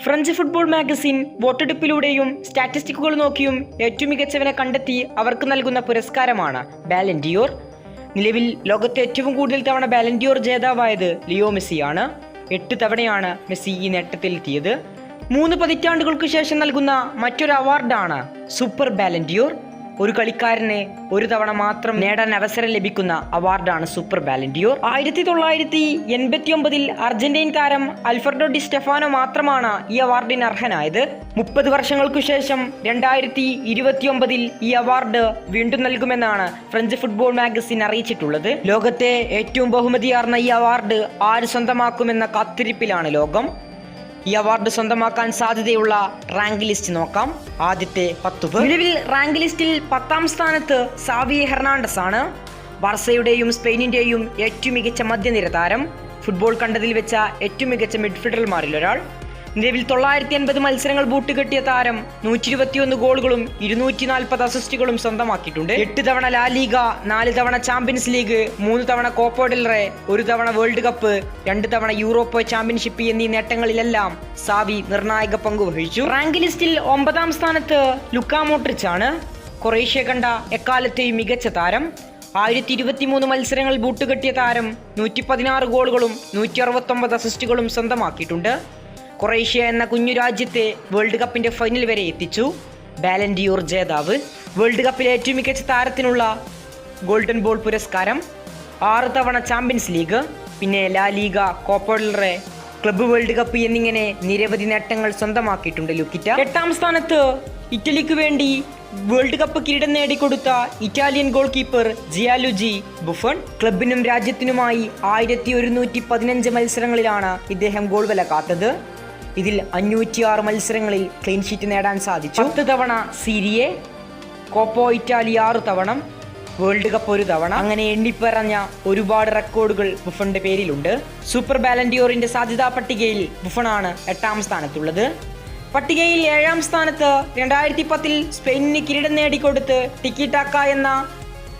French football magazine വോട്ടെടുപ്പിലൂടെയും സ്റ്റാറ്റിസ്റ്റിക്കുകൾ നോക്കിയും ഏറ്റവും മികച്ചവനെ കണ്ടെത്തി അവർക്ക് നൽകുന്ന പുരസ്കാരമാണ് ബാലൻഡിയോർ നിലവിൽ ലോകത്തെ ഏറ്റവും കൂടുതൽ തവണ ബാലൻഡിയോർ ജേതാവായത് ലിയോ മെസ്സിയാണ്. എട്ട് തവണയാണ് മെസ്സി ഈ നേട്ടത്തിലെത്തിയത്. മൂന്ന് പതിറ്റാണ്ടുകൾക്ക് ശേഷം നൽകുന്ന മറ്റൊരു അവാർഡാണ് സൂപ്പർ ബാലൻഡിയോർ ഒരു കളിക്കാരനെ ഒരു തവണ മാത്രം നേടാൻ അവസരം ലഭിക്കുന്ന അവാർഡാണ് സൂപ്പർ ബാലൻഡിയോർ. ആയിരത്തി തൊള്ളായിരത്തി എൺപത്തി ഒമ്പതിൽ അർജന്റീൻ താരം അൽഫർഡോ ഡി സ്റ്റെഫാനോ മാത്രമാണ് ഈ അവാർഡിന് അർഹനായത്. മുപ്പത് വർഷങ്ങൾക്കു ശേഷം രണ്ടായിരത്തി ഇരുപത്തിയൊമ്പതിൽ ഈ അവാർഡ് വീണ്ടും നൽകുമെന്നാണ് ഫ്രഞ്ച് ഫുട്ബോൾ മാഗസിൻ അറിയിച്ചിട്ടുള്ളത്. ലോകത്തെ ഏറ്റവും ബഹുമതിയാർന്ന ഈ അവാർഡ് ആര് സ്വന്തമാക്കുമെന്ന കാത്തിരിപ്പിലാണ് ലോകം. ഈ അവാർഡ് സ്വന്തമാക്കാൻ സാധ്യതയുള്ള റാങ്ക് ലിസ്റ്റ് നോക്കാം. ആദ്യത്തെ പത്ത് പേർ. നിലവിൽ റാങ്ക് ലിസ്റ്റിൽ പത്താം സ്ഥാനത്ത് സാവി ഹെർണാണ്ടസ് ആണ്. ബാർസയുടെയും സ്പെയിനിന്റെയും ഏറ്റവും മികച്ച മധ്യനിര താരം. ഫുട്ബോൾ കണ്ടതിൽ വെച്ച ഏറ്റവും മികച്ച മിഡ്ഫീൽഡർമാരിൽ ഒരാൾ. നിലവിൽ തൊള്ളായിരത്തി അൻപത് മത്സരങ്ങൾ ബൂട്ടുകെട്ടിയ താരം നൂറ്റി ഇരുപത്തിയൊന്ന് ഗോളുകളും ഇരുന്നൂറ്റി നാൽപ്പത് അസിസ്റ്റുകളും സ്വന്തമാക്കിയിട്ടുണ്ട്. എട്ട് തവണ ലാ ലീഗ നാല് തവണ ചാമ്പ്യൻസ് ലീഗ് മൂന്ന് തവണ കോപ്പോഡിലറെ ഒരു തവണ വേൾഡ് കപ്പ് രണ്ട് തവണ യൂറോപ്പ് ചാമ്പ്യൻഷിപ്പ് എന്നീ നേട്ടങ്ങളിലെല്ലാം സാവി നിർണായക പങ്ക് വഹിച്ചു. റാങ്ക് ലിസ്റ്റിൽ ഒമ്പതാം സ്ഥാനത്ത് ലുക്കാ മോട്രിച്ച് ആണ്. കൊറേഷ്യ കണ്ട എക്കാലത്തെയും മികച്ച താരം. ആയിരത്തി ഇരുപത്തി മൂന്ന് മത്സരങ്ങൾ ബൂട്ടുകെട്ടിയ താരം നൂറ്റി പതിനാറ് ഗോളുകളും നൂറ്റി അറുപത്തൊമ്പത് അസിസ്റ്റുകളും സ്വന്തമാക്കിയിട്ടുണ്ട്. കൊറേഷ്യ എന്ന കുഞ്ഞു രാജ്യത്തെ വേൾഡ് കപ്പിന്റെ ഫൈനൽ വരെ എത്തിച്ചു. ബാലൻഡിയൂർ ജേതാവ്. വേൾഡ് കപ്പിലെ ഏറ്റവും മികച്ച താരത്തിനുള്ള ഗോൾഡൻ ബോൾ പുരസ്കാരം. ആറ് തവണ ചാമ്പ്യൻസ് ലീഗ് പിന്നെ La Liga Copa del Rey Club World Cup എന്നിങ്ങനെ നിരവധി നേട്ടങ്ങൾ സ്വന്തമാക്കിയിട്ടുണ്ട് ലുക്കിറ്റ. എട്ടാം സ്ഥാനത്ത് ഇറ്റലിക്ക് വേണ്ടി വേൾഡ് കപ്പ് കിരീടം നേടിക്കൊടുത്ത Italian goalkeeper Gianluigi Buffon ക്ലബിനും രാജ്യത്തിനുമായി ആയിരത്തി ഒരുന്നൂറ്റി പതിനഞ്ച് മത്സരങ്ങളിലാണ് ഇദ്ദേഹം ഗോൾ വില കാത്തത്. ഇതിൽ അഞ്ഞൂറ്റിയാറ് മത്സരങ്ങളിൽ ക്ലീൻ ഷീറ്റ് നേടാൻ സാധിച്ചു. പത്ത് തവണ സിരിയെ കോപ്പോ ഇറ്റാലി ആറ് തവണ വേൾഡ് കപ്പ് ഒരു തവണ. അങ്ങനെ എണ്ണിപ്പറഞ്ഞ ഒരുപാട് റെക്കോർഡുകൾ ബുഫണിന്റെ പേരിലുണ്ട്. സൂപ്പർ ബാലൻഡിയോറിന്റെ സാധ്യതാ പട്ടികയിൽ ബുഫണാണ് എട്ടാം സ്ഥാനത്തുള്ളത്. പട്ടികയിൽ ഏഴാം സ്ഥാനത്ത് രണ്ടായിരത്തി പത്തിൽ സ്പെയിനിന് കിരീടം നേടിക്കൊടുത്ത് ടിക്കി ടാക്ക എന്ന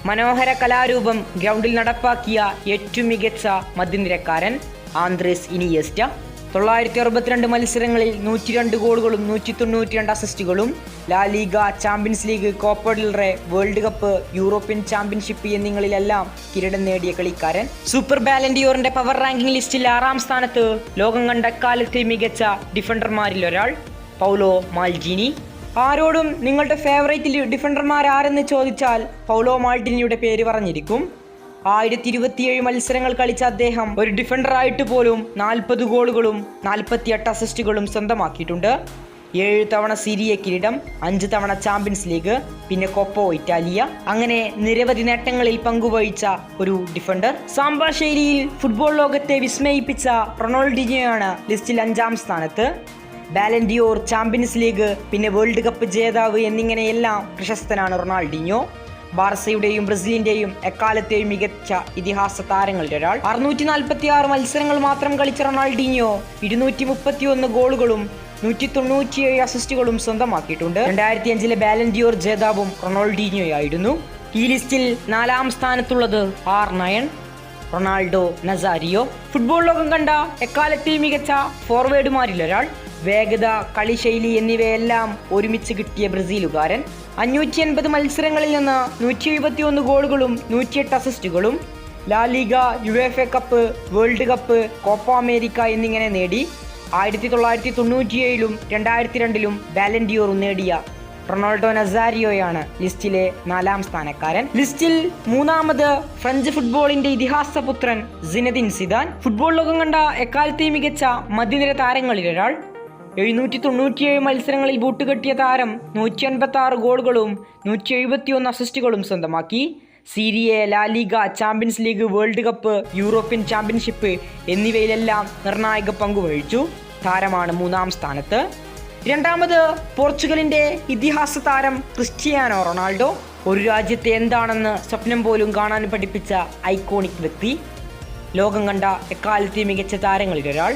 മനോഹര കലാരൂപം ഗ്രൗണ്ടിൽ നടപ്പാക്കിയ ഏറ്റവും മികച്ച മധ്യനിരക്കാരൻ ആന്ദ്രേസ് ഇനിയസ്റ്റ. തൊള്ളായിരത്തി അറുപത്തിരണ്ട് മത്സരങ്ങളിൽ നൂറ്റി രണ്ട് ഗോളുകളും നൂറ്റി തൊണ്ണൂറ്റി രണ്ട് അസിസ്റ്റുകളും La Liga Champions League Copa del Rey World Cup European Championship എന്നിങ്ങളിലെല്ലാം കിരീടം നേടിയ കളിക്കാരൻ സൂപ്പർ ബാലൻഡിയോറിന്റെ പവർ റാങ്കിംഗ് ലിസ്റ്റിൽ ആറാം സ്ഥാനത്ത് ലോകം കണ്ട കാലത്തെ മികച്ച ഡിഫൻഡർമാരിൽ ഒരാൾ പൗലോ മാൽജിനി. ആരോടും നിങ്ങളുടെ ഫേവറേറ്റ് ഡിഫൻഡർമാർ ആരെന്ന് ചോദിച്ചാൽ പൗലോ മാൾട്ടിനിയുടെ പേര് പറഞ്ഞിരിക്കും. ആയിരത്തി ഇരുപത്തിയേഴ് മത്സരങ്ങൾ കളിച്ച അദ്ദേഹം ഒരു ഡിഫൻഡർ ആയിട്ട് പോലും നാൽപ്പത് ഗോളുകളും നാൽപ്പത്തിയെട്ട് അസിസ്റ്റുകളും സ്വന്തമാക്കിയിട്ടുണ്ട്. ഏഴ് തവണ സിരിയ കിരീടം അഞ്ച് തവണ ചാമ്പ്യൻസ് ലീഗ് പിന്നെ കൊപ്പോ ഇറ്റാലിയ അങ്ങനെ നിരവധി നേട്ടങ്ങളിൽ പങ്കുവഹിച്ച ഒരു ഡിഫൻഡർ സാമ്പാ ശൈലിയിൽ ഫുട്ബോൾ ലോകത്തെ വിസ്മയിപ്പിച്ച റൊണാൾഡിനെയാണ് ലിസ്റ്റിൽ അഞ്ചാം സ്ഥാനത്ത്. ബാലൻഡിയോർ ചാമ്പ്യൻസ് ലീഗ് പിന്നെ വേൾഡ് കപ്പ് ജേതാവ് എന്നിങ്ങനെയെല്ലാം പ്രശസ്തനാണ് റൊണാൾഡിഞ്ഞോ ബാർസയുടെയും ബ്രസീലിന്റെയും എക്കാലത്തെയും മികച്ച ഇതിഹാസ താരങ്ങളിൽ ഒരാൾ. അറുന്നൂറ്റി നാൽപ്പത്തി ആറ് മത്സരങ്ങൾ മാത്രം കളിച്ച റൊണാൾഡീഞ്ഞോ ഇരുന്നൂറ്റി മുപ്പത്തി ഒന്ന് ഗോളുകളും നൂറ്റി തൊണ്ണൂറ്റിയേഴ് അസിസ്റ്റുകളും സ്വന്തമാക്കിയിട്ടുണ്ട്. രണ്ടായിരത്തി അഞ്ചിലെ ബാലൻഡിയോർ ജേതാവും റൊണാൾഡീഞ്ഞോയായിരുന്നു ഈ ലിസ്റ്റിൽ നാലാം സ്ഥാനത്തുള്ളത് R nine Ronaldo Nazario. Football ലോകം കണ്ട എക്കാലത്തെയും മികച്ച ഫോർവേഡുമാരിൽ ഒരാൾ വേഗത കളിശൈലി എന്നിവയെല്ലാം ഒരുമിച്ച് കിട്ടിയ ബ്രസീലുകാരൻ അഞ്ഞൂറ്റി എൺപത് മത്സരങ്ങളിൽ നിന്ന് നൂറ്റി എഴുപത്തി ഒന്ന് ഗോളുകളും നൂറ്റിയെട്ട് അസിസ്റ്റുകളും La Liga UEFA Cup World Cup Copa America എന്നിങ്ങനെ നേടി ആയിരത്തി തൊള്ളായിരത്തി തൊണ്ണൂറ്റിയേഴിലും രണ്ടായിരത്തി രണ്ടിലും ബാലൻഡിയോറും നേടിയ റൊണാൾഡോ നസാരിയോയാണ് ലിസ്റ്റിലെ നാലാം സ്ഥാനക്കാരൻ. ലിസ്റ്റിൽ മൂന്നാമത് ഫ്രഞ്ച് ഫുട്ബോളിന്റെ ഇതിഹാസ പുത്രൻ സിനദിൻ സിദാൻ. ഫുട്ബോൾ ലോകം കണ്ട എക്കാലത്തെയും മികച്ച മധ്യനിര താരങ്ങളിൽ ഒരാൾ എഴുന്നൂറ്റി തൊണ്ണൂറ്റിയേഴ് മത്സരങ്ങളിൽ ബൂട്ടുകെട്ടിയ താരം നൂറ്റി അൻപത്തി ആറ് ഗോളുകളും നൂറ്റി എഴുപത്തിയൊന്ന് അസിസ്റ്റുകളും സ്വന്തമാക്കി. Serie A La Liga Champions League World Cup European Championship എന്നിവയിലെല്ലാം നിർണായക പങ്കുവഹിച്ചു താരമാണ് മൂന്നാം സ്ഥാനത്ത്. രണ്ടാമത് പോർച്ചുഗലിന്റെ ഇതിഹാസ താരം ക്രിസ്റ്റിയാനോ റൊണാൾഡോ. ഒരു രാജ്യത്തെ എന്താണെന്ന് സ്വപ്നം പോലും കാണാൻ പഠിപ്പിച്ച ഐക്കോണിക് വ്യക്തി. ലോകം കണ്ട എക്കാലത്തെ മികച്ച താരങ്ങളിൽ ഒരാൾ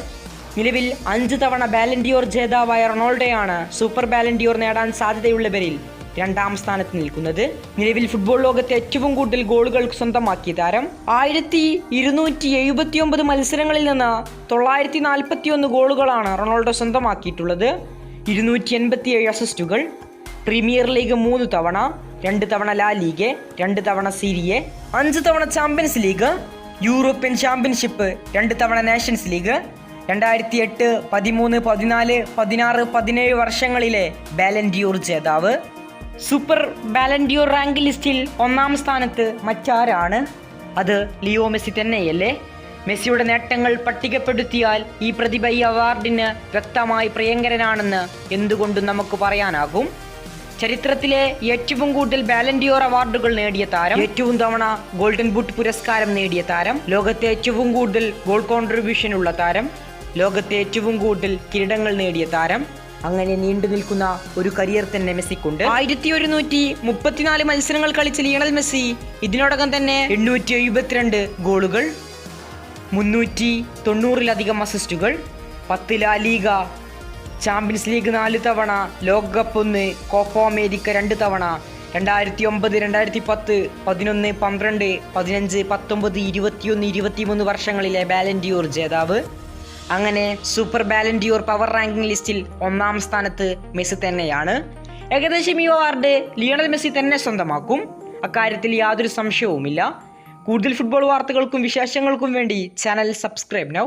നിലവിൽ അഞ്ച് തവണ ബാലൻഡിയോർ ജേതാവായ റൊണാൾഡോയാണ് സൂപ്പർ ബാലൻഡിയോർ നേടാൻ സാധ്യതയുള്ളവരിൽ രണ്ടാം സ്ഥാനത്ത് നിൽക്കുന്നത്. നിലവിൽ ഫുട്ബോൾ ലോകത്തെ ഏറ്റവും കൂടുതൽ ഗോളുകൾ സ്വന്തമാക്കിയ താരം ആയിരത്തി ഇരുന്നൂറ്റി എഴുപത്തി ഒമ്പത് മത്സരങ്ങളിൽ നിന്ന് തൊള്ളായിരത്തി നാൽപ്പത്തി ഒന്ന് ഗോളുകളാണ് റൊണാൾഡോ സ്വന്തമാക്കിയിട്ടുള്ളത്. ഇരുന്നൂറ്റി എൺപത്തി ഏഴ് അസിസ്റ്റുകൾ പ്രീമിയർ ലീഗ് മൂന്ന് തവണ രണ്ട് തവണ ലാ ലീഗ് രണ്ട് തവണ സീരിയെ അഞ്ച് തവണ ചാമ്പ്യൻസ് ലീഗ് യൂറോപ്യൻ ചാമ്പ്യൻഷിപ്പ് രണ്ട് തവണ നാഷൻസ് ലീഗ് രണ്ടായിരത്തി എട്ട് പതിമൂന്ന് പതിനാല് പതിനാറ് പതിനേഴ് വർഷങ്ങളിലെ ബാലൻഡിയൂർ ജേതാവ്. സൂപ്പർ ബാലൻഡിയൂർ റാങ്ക് ലിസ്റ്റിൽ ഒന്നാം സ്ഥാനത്ത് മറ്റാരാണ്? അത് ലിയോ മെസ്സി തന്നെയല്ലേ? മെസ്സിയുടെ നേട്ടങ്ങൾ പട്ടികപ്പെടുത്തിയാൽ ഈ പ്രതിഭ ഈ അവാർഡിന് വ്യക്തമായി പ്രിയങ്കരനാണെന്ന് എന്തുകൊണ്ടും നമുക്ക് പറയാനാകും? ചരിത്രത്തിലെ ഏറ്റവും കൂടുതൽ ബാലൻഡിയോർ അവാർഡുകൾ നേടിയ താരം ഏറ്റവും തവണ ഗോൾഡൻ ബൂട്ട് പുരസ്കാരം നേടിയ താരം ലോകത്തെ ഏറ്റവും കൂടുതൽ ഗോൾ കോൺട്രിബ്യൂഷൻ ഉള്ള താരം ലോകത്തെ ഏറ്റവും കൂടുതൽ കിരീടങ്ങൾ നേടിയ താരം. അങ്ങനെ നീണ്ടു നിൽക്കുന്ന ഒരു കരിയർ തന്നെ മെസ്സിക്കുണ്ട്. ആയിരത്തി ഒരുന്നൂറ്റി മുപ്പത്തിനാല് മത്സരങ്ങൾ കളിച്ച ലിയണൽ മെസ്സി ഇതിനോടകം തന്നെ എണ്ണൂറ്റി എഴുപത്തിരണ്ട് ഗോളുകൾ മുന്നൂറ്റി തൊണ്ണൂറിലധികം അസിസ്റ്റുകൾ പത്ത് ലാ ലീഗ ചാമ്പ്യൻസ് ലീഗ് നാല് തവണ ലോകകപ്പ് ഒന്ന് കോപ്പ അമേരിക്ക രണ്ട് തവണ രണ്ടായിരത്തി ഒമ്പത് രണ്ടായിരത്തി പത്ത് പതിനൊന്ന് പന്ത്രണ്ട് പതിനഞ്ച് പത്തൊമ്പത് ഇരുപത്തിയൊന്ന് ഇരുപത്തിമൂന്ന് വർഷങ്ങളിലെ ബാലൻഡിയോർ ജേതാവ്. അങ്ങനെ സൂപ്പർ ബാലൻഡിയോർ പവർ റാങ്കിംഗ് ലിസ്റ്റിൽ ഒന്നാം സ്ഥാനത്ത് മെസ്സി തന്നെയാണ്. ഏകദേശം ഈ അവാർഡ് ലിയണൽ മെസ്സി തന്നെ സ്വന്തമാക്കും. അക്കാര്യത്തിൽ യാതൊരു സംശയവുമില്ല. കൂടുതൽ ഫുട്ബോൾ വാർത്തകൾക്കും വിശേഷങ്ങൾക്കും വേണ്ടി ചാനൽ സബ്സ്ക്രൈബ് നൗ